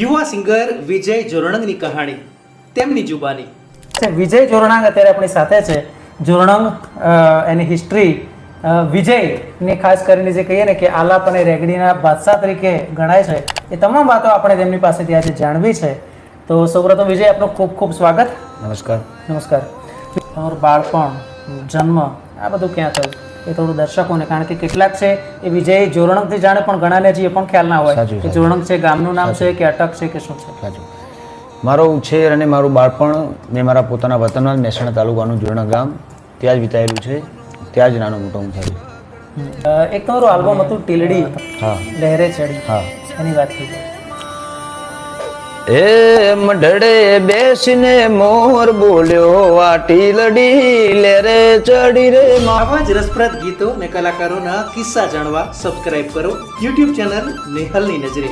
યુવા સિંગર વિજય જોરણંગની કહાણી તેમની જુબાની. વિજય જોરણંગ અત્યારે આપણી સાથે છે. જોરણંગ એની હિસ્ટ્રી વિજયને ખાસ કરીને જે કહીએ ને કે આલાપ અને રેગડીના બાદશાહ તરીકે ગણાય છે એ તમામ વાતો આપણે તેમની પાસેથી આજે જાણવી છે. તો સૌપ્રથમ વિજય આપનું ખૂબ ખૂબ સ્વાગત. નમસ્કાર. નમસ્કાર. તમારું બાળપણ જન્મ આ બધું ક્યાં થયું? એ થોડું દર્શકોને કારણ કે કેટલાક છે એ વિજય જોરણકથી જાણે પણ ઘણાને હજી એ પણ ખ્યાલ ના હોય કે જોરણક જોરણંગ છે ગામનું નામ છે કે અટક છે કે શું છે. સાચું. મારો ઉછેર અને મારું બાળપણ મેં મારા પોતાના વતનમાં જ મહેસાણા તાલુકાનું જોરણક ગામ ત્યાં જ વિતાયેલું છે ત્યાં જ નાનો મોટો હું થયું. એક તમારું આલ્બમ હતું ટીલડી. હા. લહેરે ચડી. હા. એની વાત થઈ એ મઢડે બેસીને મોર બોલ્યો, વાટી લડી લે રે, ચડી રે આવા જ રસપ્રદ ગીતો ને કલાકારોના કિસ્સા જાણવા સબસ્ક્રાઇબ કરો. યુટ્યુબ ચેનલ નિહલની નજરે.